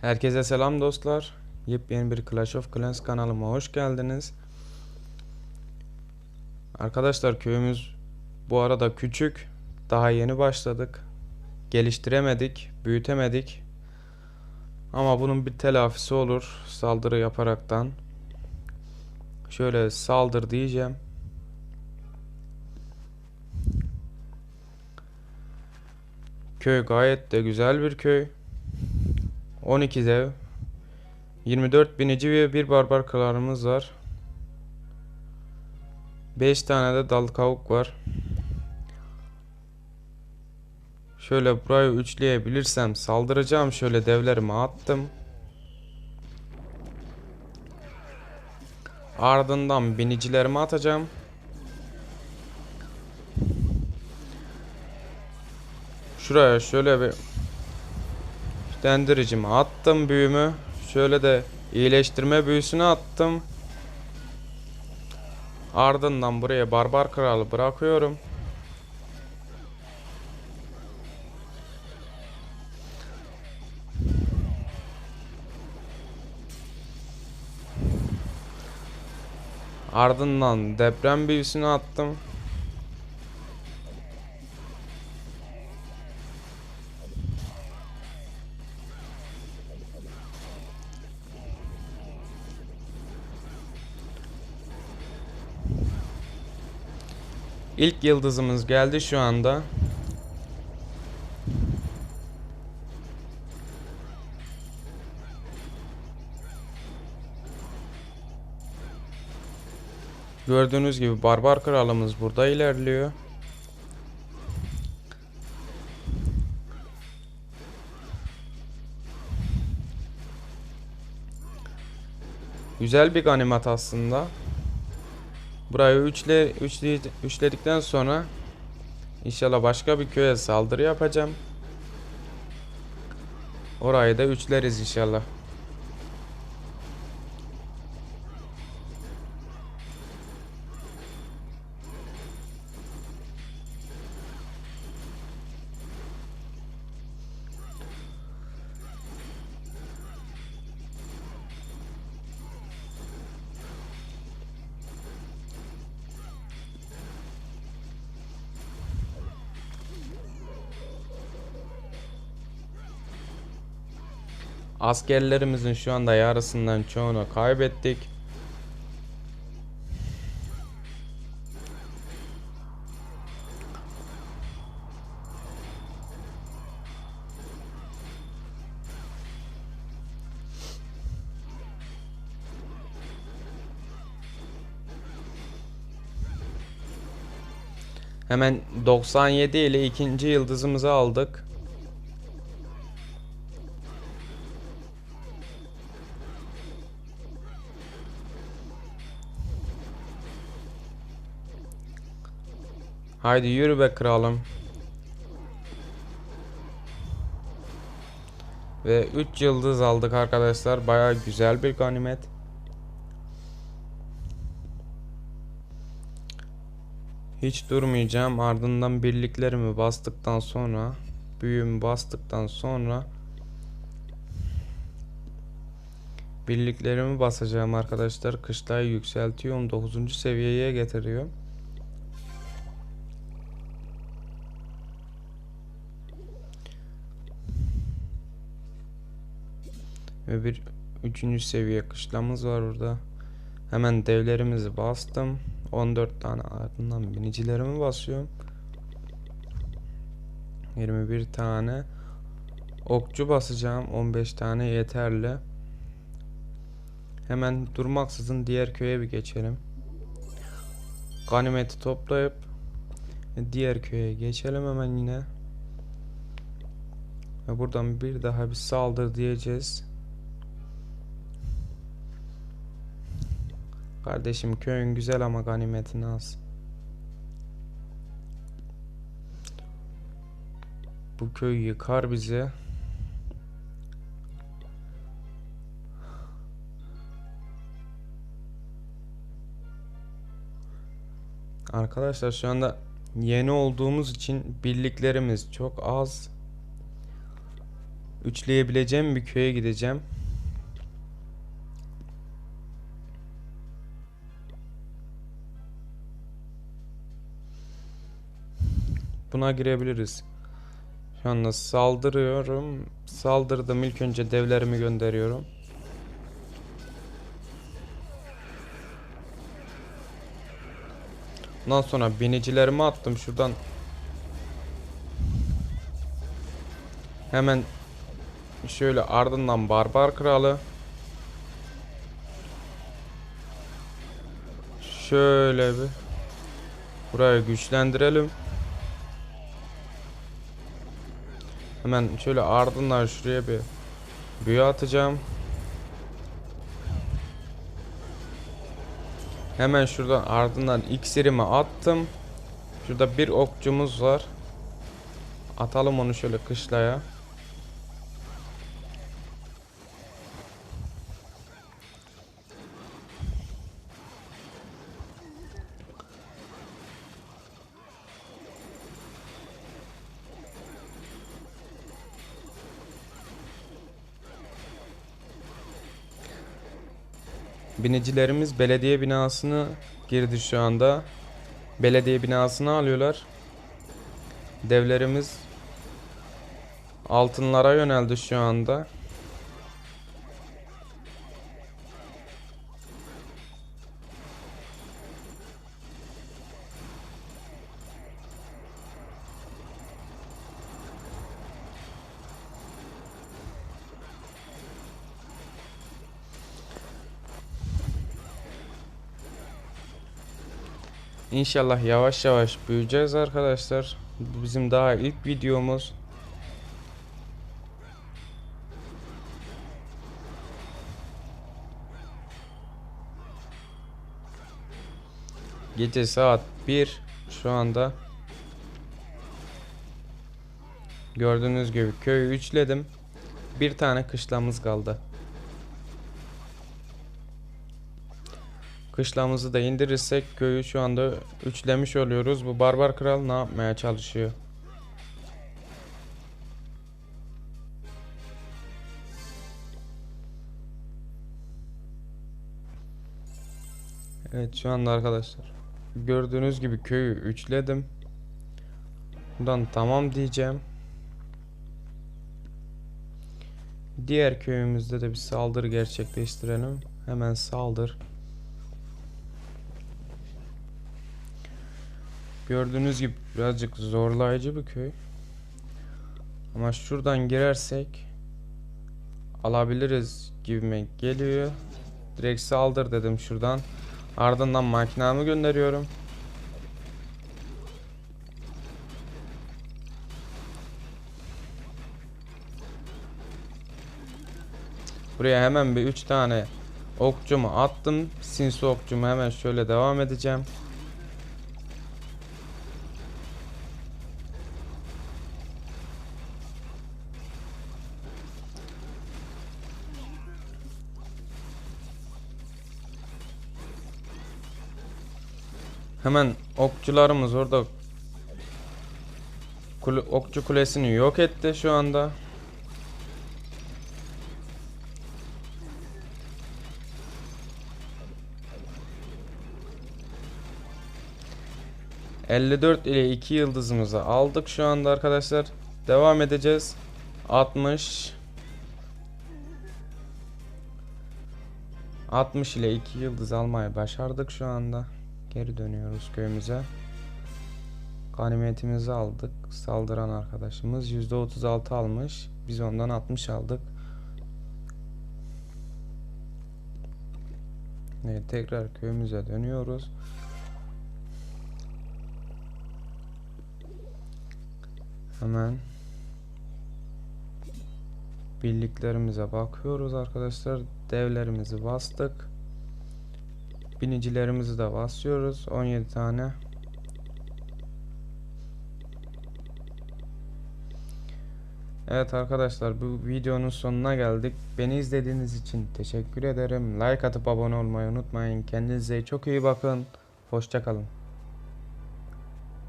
Herkese selam dostlar. Yepyeni bir Clash of Clans kanalıma hoş geldiniz. Arkadaşlar köyümüz bu arada küçük. Daha yeni başladık. Geliştiremedik, büyütemedik. Ama bunun bir telafisi olur saldırı yaparaktan. Şöyle saldır diyeceğim. Köy gayet de güzel bir köy. 12 dev. 24 binici ve bir barbar kralımız var. 5 tane de dal kavuk var. Şöyle burayı üçleyebilirsem saldıracağım. Şöyle devlerimi attım. Ardından binicilerimi atacağım. Şuraya şöyle bir Dendiricimi attım büyümü. Şöyle de iyileştirme büyüsünü attım. Ardından buraya barbar kralı bırakıyorum. Ardından deprem büyüsünü attım. İlk yıldızımız geldi şu anda. Gördüğünüz gibi barbar kralımız burada ilerliyor. Güzel bir ganimet aslında. Burayı üçle, üçle, üçledikten sonra inşallah başka bir köye saldırı yapacağım. Orayı da üçleriz inşallah. Askerlerimizin şu anda yarısından çoğunu kaybettik. Hemen 97 ile ikinci yıldızımızı aldık. Haydi yürü be kralım. Ve 3 yıldız aldık arkadaşlar. Baya güzel bir ganimet. Hiç durmayacağım. Ardından birliklerimi bastıktan sonra büyümü bastıktan sonra birliklerimi basacağım arkadaşlar. Kışlayı yükseltiyorum. 9. seviyeye getiriyorum. Ve bir üçüncü seviye kışlamız var burada. Hemen devlerimizi bastım. 14 tane ardından binicilerimi basıyorum. 21 tane okçu basacağım. 15 tane yeterli. Hemen durmaksızın diğer köye bir geçelim. Ganimeti toplayıp diğer köye geçelim hemen yine. Ve buradan bir daha bir saldır diyeceğiz. Kardeşim köyün güzel ama ganimetin az. Bu köy yıkar bizi. Arkadaşlar şu anda yeni olduğumuz için birliklerimiz çok az. üçleyebileceğim bir köye gideceğim. Buna girebiliriz. Şu anda saldırıyorum. Saldırdım. İlk önce devlerimi gönderiyorum. Ondan sonra binicilerimi attım şuradan. Hemen şöyle ardından barbar kralı. Şöyle bir burayı güçlendirelim. Hemen şöyle ardından şuraya bir büyü atacağım. Hemen şuradan ardından iksirimi attım. Şurada bir okçumuz var. Atalım onu şöyle kışlaya. Binicilerimiz belediye binasını girdi şu anda. Belediye binasını alıyorlar. Devlerimiz altınlara yöneldi şu anda. İnşallah yavaş yavaş büyüyeceğiz arkadaşlar. Bu bizim daha ilk videomuz. Gece saat 1 şu anda. Gördüğünüz gibi köyü üçledim. Bir tane kışlamız kaldı. Kışlamızı da indirirsek köyü şu anda üçlemiş oluyoruz. Bu barbar kral ne yapmaya çalışıyor? Evet şu anda arkadaşlar gördüğünüz gibi köyü üçledim. Buradan tamam diyeceğim. Diğer köyümüzde de bir saldırı gerçekleştirelim. Hemen saldır. Gördüğünüz gibi birazcık zorlayıcı bir köy. Ama şuradan girersek alabiliriz gibime geliyor. Direkt saldır dedim şuradan. Ardından makinamı gönderiyorum. Buraya hemen bir 3 tane okçumu attım. Sinsi okçumu hemen şöyle devam edeceğim. Hemen okçularımız orada kule, okçu kulesini yok etti şu anda. ...54 ile 2 yıldızımızı aldık şu anda arkadaşlar. Devam edeceğiz. 60... 60 ile 2 yıldız almayı başardık şu anda. Geri dönüyoruz köyümüze. Ganimetimizi aldık. Saldıran arkadaşımız %36 almış. Biz ondan 60 aldık. Evet, tekrar köyümüze dönüyoruz. Hemen birliklerimize bakıyoruz arkadaşlar. Devlerimizi bastık. Binicilerimizi de basıyoruz. 17 tane. Evet arkadaşlar bu videonun sonuna geldik. Beni izlediğiniz için teşekkür ederim. Like atıp abone olmayı unutmayın. Kendinize çok iyi bakın. Hoşçakalın.